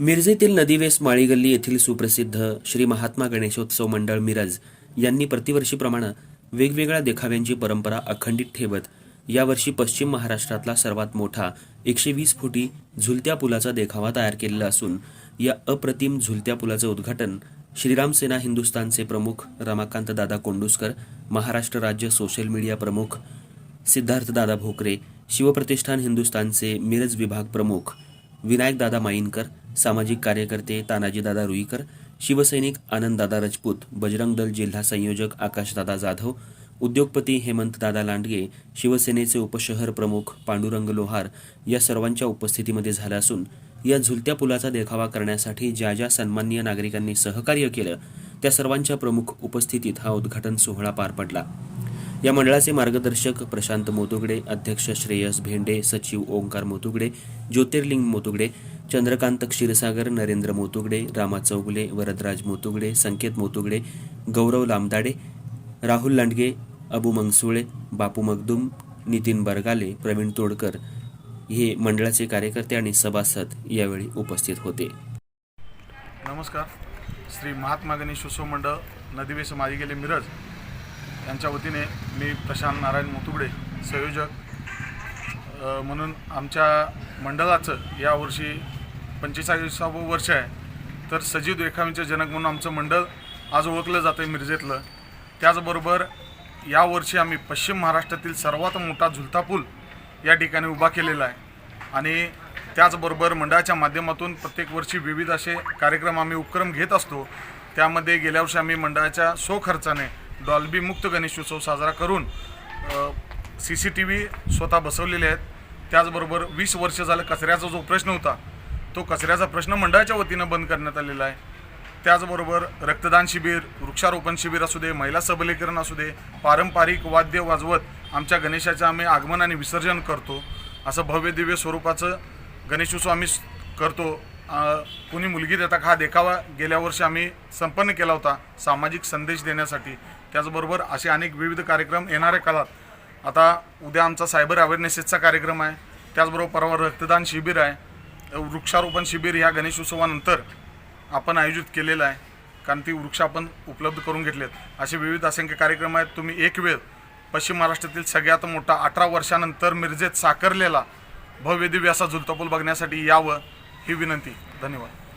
मिरजेतील नदीवेस माळीगल्ली येथील सुप्रसिद्ध श्री महात्मा गणेशोत्सव मंडळ मिरज यांनी प्रतिवर्षीप्रमाणे वेगवेगळ्या देखाव्यांची परंपरा अखंडित ठेवत यावर्षी पश्चिम महाराष्ट्रातला सर्वात मोठा एकशे वीस फुटी झुलत्या पुलाचा देखावा तयार केलेला असून या अप्रतिम झुलत्या पुलाचं उद्घाटन श्रीराम सेना हिंदुस्थानचे प्रमुख रमाकांत दादा कोंडुस्कर महाराष्ट्र राज्य सोशल मीडिया प्रमुख सिद्धार्थ दादा भोकरे शिवप्रतिष्ठान हिंदुस्थानचे मिरज विभाग प्रमुख विनायकदादा माईनकर सामाजिक कार्यकर्ते तानाजीदादा रुईकर शिवसैनिक आनंददादा राजपूत बजरंग दल जिल्हा संयोजक आकाशदादा जाधव उद्योगपती हेमंतदादा लांडगे शिवसेनेचे उपशहर प्रमुख पांडुरंग लोहार या सर्वांच्या उपस्थितीमध्ये झाला असून या झुलत्या पुलाचा देखावा करण्यासाठी ज्या ज्या सन्माननीय नागरिकांनी सहकार्य केलं त्या सर्वांच्या प्रमुख उपस्थितीत हा उद्घाटन सोहळा पार पडला. या मंडळाचे मार्गदर्शक प्रशांत मोतुगडे अध्यक्ष श्रेयस भेंडे सचिव ओंकार मोतुगडे ज्योतिर्लिंग मोतुगडे चंद्रकांत क्षीरसागर नरेंद्र मोतुगडे रामा चौगुले वरदराज मोतुगडे संकेत मोतुगडे गौरव लामदाडे राहुल लांडगे अबू मंगसुळे बापू मगदुम नितीन बरगाले प्रवीण तोडकर हे मंडळाचे कार्यकर्ते आणि सभासद यावेळी उपस्थित होते. नमस्कार. श्री महात्मा गणेश उत्सव मंडळ नदीवेस माझी गेले मिरज. यांच्या वतीने मी प्रशांत नारायण मुतुबडे संयोजक. म्हणून आमच्या मंडळाचं यावर्षी पंचेचाळीसावं वर्ष आहे. तर सजीव देखावींचे जनक म्हणून आमचं मंडळ आज ओळखलं जातं आहे मिरजेतलं. त्याचबरोबर यावर्षी आम्ही पश्चिम महाराष्ट्रातील सर्वात मोठा झुलता पूल या ठिकाणी उभा केलेला आहे. आणि त्याचबरोबर मंडळाच्या माध्यमातून प्रत्येक वर्षी विविध असे कार्यक्रम आम्ही उपक्रम घेत असतो. त्यामध्ये गेल्या वर्षी आम्ही मंडळाच्या स्वखर्चाने डॉल्बी मुक्त गणेशोत्सव साजरा करून सी सी टी व्ही स्वतः बसवलेले आहेत. त्याचबरोबर वीस वर्ष झालं कचऱ्याचा जो प्रश्न होता तो कचऱ्याचा प्रश्न मंडळाच्या वतीनं बंद करण्यात आलेला आहे. त्याचबरोबर रक्तदान शिबिर वृक्षारोपण शिबिर असू दे महिला सबलीकरण असू दे पारंपरिक वाद्य वाजवत आमच्या गणेशाचं आम्ही आगमन आणि विसर्जन करतो. असं भव्य दिव्य स्वरूपाचं गणेशोत्सव आम्ही करतो. कुणी मुलगी देता हा देखावा गेल्या वर्षी आम्ही संपन्न केला होता सामाजिक संदेश देण्यासाठी. त्याचबरोबर असे अनेक विविध कार्यक्रम येणाऱ्या काळात. आता उद्या आमचा सायबर अवेअरनेसेसचा कार्यक्रम आहे. त्याचबरोबर परवा रक्तदान शिबिर आहे. वृक्षारोपण शिबिर ह्या गणेशोत्सवानंतर आपण आयोजित केलेलं आहे. कारण ती वृक्ष आपण उपलब्ध करून घेतलेत. असे विविध असंख्य कार्यक्रम आहेत. तुम्ही एक वेळ पश्चिम महाराष्ट्रातील सगळ्यात मोठा अठरा वर्षानंतर मिरजेत साकारलेला भव्यदिव्य असा झुलतापूल बघण्यासाठी यावं ही विनंती. धन्यवाद.